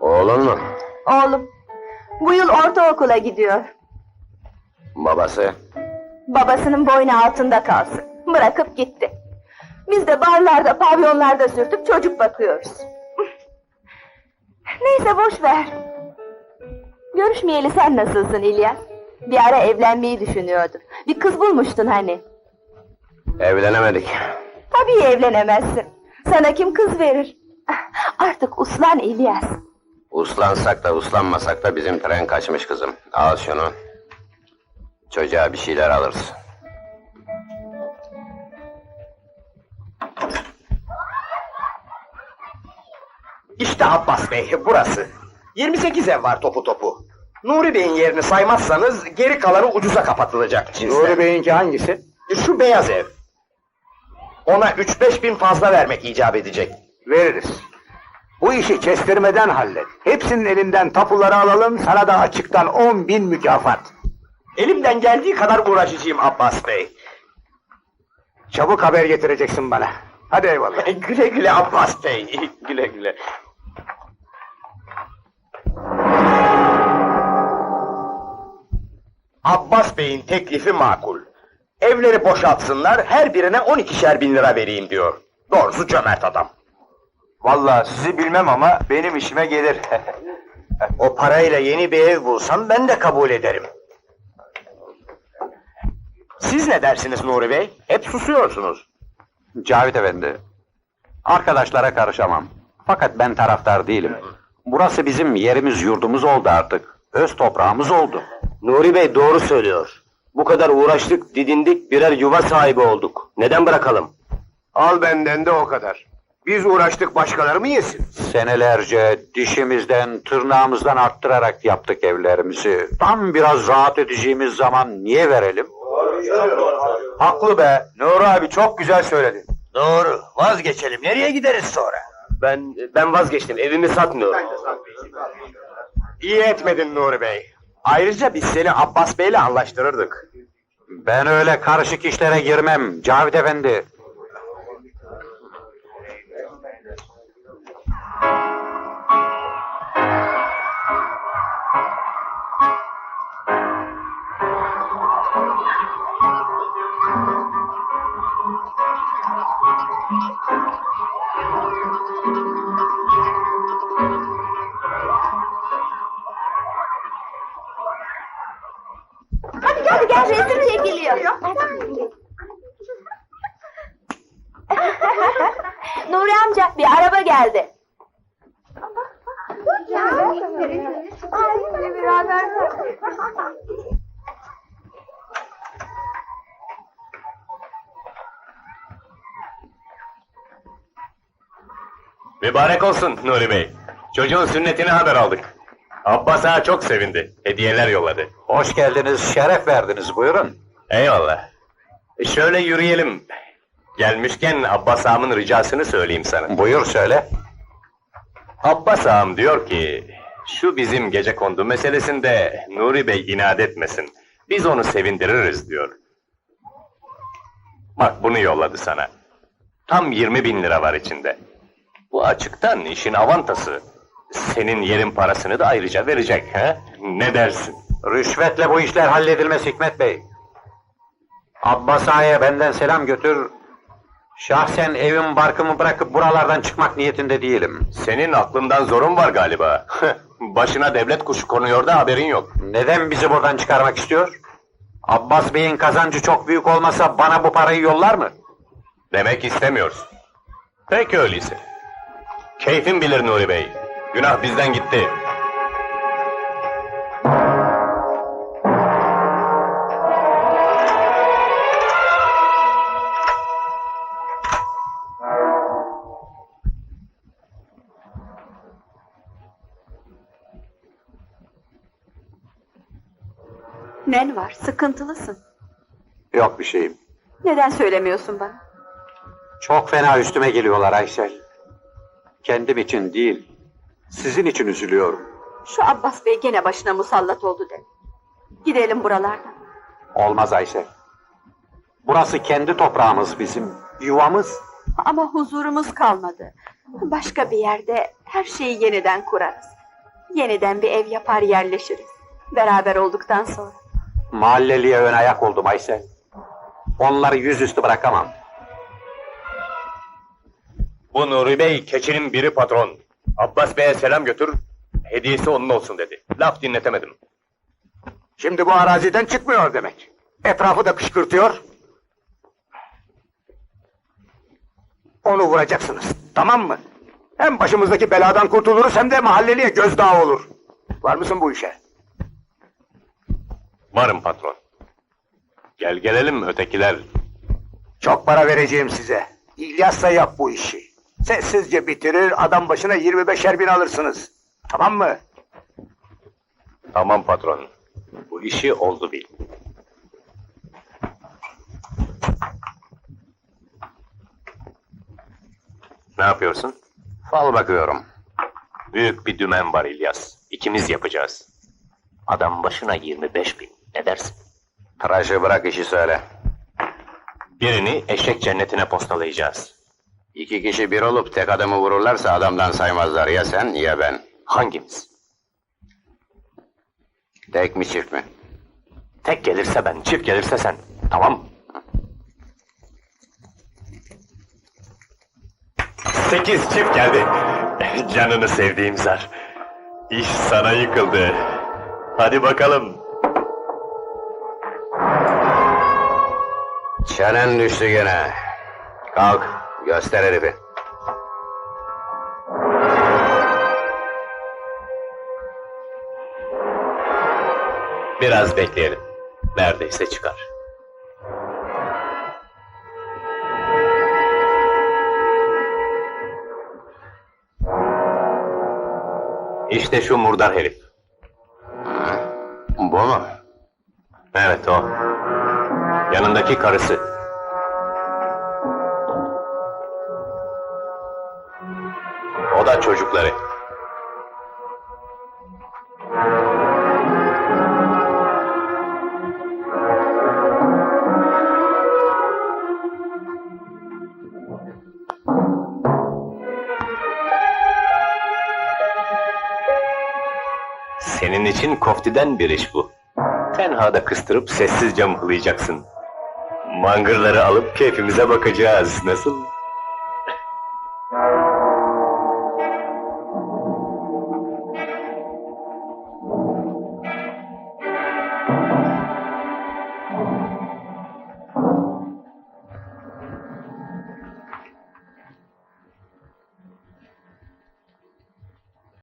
Oğlun mu? Oğlum, bu yıl ortaokula gidiyor. Babası? Babasının boynu altında kalsın. Bırakıp gitti. Biz de barlarda, pavyonlarda sürtüp çocuk bakıyoruz. Neyse boş ver. Görüşmeyeli sen nasılsın İlyas? Bir ara evlenmeyi düşünüyordun. Bir kız bulmuştun hani. Evlenemedik. Tabii evlenemezsin. Sana kim kız verir? Artık uslan İlyas. Uslansak da uslanmasak da bizim tren kaçmış kızım. Al şunu. Çocuğa bir şeyler alırız. İşte Abbas Bey, burası. 28 ev var topu topu. Nuri Bey'in yerini saymazsanız geri kalanı ucuza kapatılacak cinsten. Nuri Bey'inki hangisi? Şu beyaz ev. Ona 3-5 bin fazla vermek icap edecek. Veririz. Bu işi kestirmeden hallet. Hepsinin elinden tapuları alalım, sana da açıktan 10 bin mükafat. Elimden geldiği kadar uğraşacağım Abbas Bey. Çabuk haber getireceksin bana. Hadi eyvallah. güle güle Abbas Bey, güle güle. Abbas Bey'in teklifi makul. Evleri boşaltsınlar, her birine 12'şer bin lira vereyim diyor. Doğrusu cömert adam. Vallahi sizi bilmem ama benim işime gelir. O parayla yeni bir ev bulsam ben de kabul ederim. Siz ne dersiniz Nuri Bey? Hep susuyorsunuz. Cavit Efendi, arkadaşlara karışamam. Fakat ben taraftar değilim. Burası bizim yerimiz yurdumuz oldu artık. Öz toprağımız oldu. Nuri Bey doğru söylüyor. Bu kadar uğraştık, didindik, birer yuva sahibi olduk. Neden bırakalım? Al benden de o kadar. Biz uğraştık başkaları mı yesin? Senelerce dişimizden, tırnağımızdan arttırarak yaptık evlerimizi. Tam biraz rahat edeceğimiz zaman niye verelim? Haklı be. Nuri abi çok güzel söyledi. Doğru, vazgeçelim. Nereye gideriz sonra? Ben ben vazgeçtim, evimi satmıyorum. İyi etmedin Nuri Bey. Ayrıca biz seni Abbas Bey'le anlaştırırdık. Ben öyle karışık işlere girmem Cavit Efendi. Nuri amca bir araba geldi. Mübarek olsun Nuri Bey. Çocuğun sünnetine haber aldık. Abbas ağa çok sevindi. Hediyeler yolladı. Hoş geldiniz, şeref verdiniz. Buyurun. Eyvallah. E şöyle yürüyelim. Gelmişken Abbas ağamın ricasını söyleyeyim sana. Buyur söyle. Abbas ağam diyor ki... Şu bizim gece kondu meselesinde Nuri Bey inat etmesin. Biz onu sevindiririz diyor. Bak bunu yolladı sana. Tam 20 bin lira var içinde. Bu açıktan işin avantası. Senin yerin parasını da ayrıca verecek ha? Ne dersin? Rüşvetle bu işler halledilmez Hikmet Bey. Abbas Ağa'ya benden selam götür. Şahsen evim barkımı bırakıp buralardan çıkmak niyetinde değilim. Senin aklından zorun var galiba. Başına devlet kuşu konuyor da haberin yok. Neden bizi buradan çıkarmak istiyor? Abbas Bey'in kazancı çok büyük olmasa bana bu parayı yollar mı? Demek istemiyorsun. Peki öyleyse. Keyfin bilir Nuri Bey. Günah bizden gitti. Nen var, sıkıntılısın. Yok bir şeyim. Neden söylemiyorsun bana? Çok fena üstüme geliyorlar Aysel. Kendim için değil, sizin için üzülüyorum. Şu Abbas Bey gene başına musallat oldu de. Gidelim buralardan. Olmaz Aysel. Burası kendi toprağımız bizim, yuvamız. Ama huzurumuz kalmadı. Başka bir yerde her şeyi yeniden kurarız. Yeniden bir ev yapar yerleşiriz. Beraber olduktan sonra. Mahalleliye ön ayak oldum Aysel. Onları yüzüstü bırakamam. Bu Nuri Bey keçinin biri patron. Abbas Bey'e selam götür, hediyesi onun olsun dedi. Laf dinletemedim. Şimdi bu araziden çıkmıyor demek. Etrafı da kışkırtıyor. Onu vuracaksınız. Tamam mı? Hem başımızdaki beladan kurtuluruz hem de mahalleliye gözdağı olur. Var mısın bu işe? Varım patron. Gel gelelim ötekiler. Çok para vereceğim size. İlyas'sa yap bu işi. Sessizce bitirir, adam başına 25'er bin alırsınız. Tamam mı? Tamam patron. Bu işi oldu bil. Ne yapıyorsun? Fal bakıyorum. Büyük bir dümen var İlyas. İkimiz yapacağız. Adam başına 25 bin. Ne dersin? Tıraşı bırak işi söyle. Birini eşek cennetine postalayacağız. İki kişi bir olup tek adamı vururlarsa adamdan saymazlar. Ya sen ya ben. Hangimiz? Tek mi çift mi? Tek gelirse ben, çift gelirse sen. Tamam. Sekiz çift geldi. Canını sevdiğim zar. İş sana yıkıldı. Hadi bakalım. Çenen düştü gene. Kalk, göster herifi. Biraz bekleyelim. Neredeyse çıkar. İşte şu murdar herif. Bu mu? Evet o. Yanındaki karısı. O da çocukları. Senin için koftiden bir iş bu. Tenhada kıstırıp sessizce mıhlayacaksın. Mangırları alıp keyfimize bakacağız. Nasıl?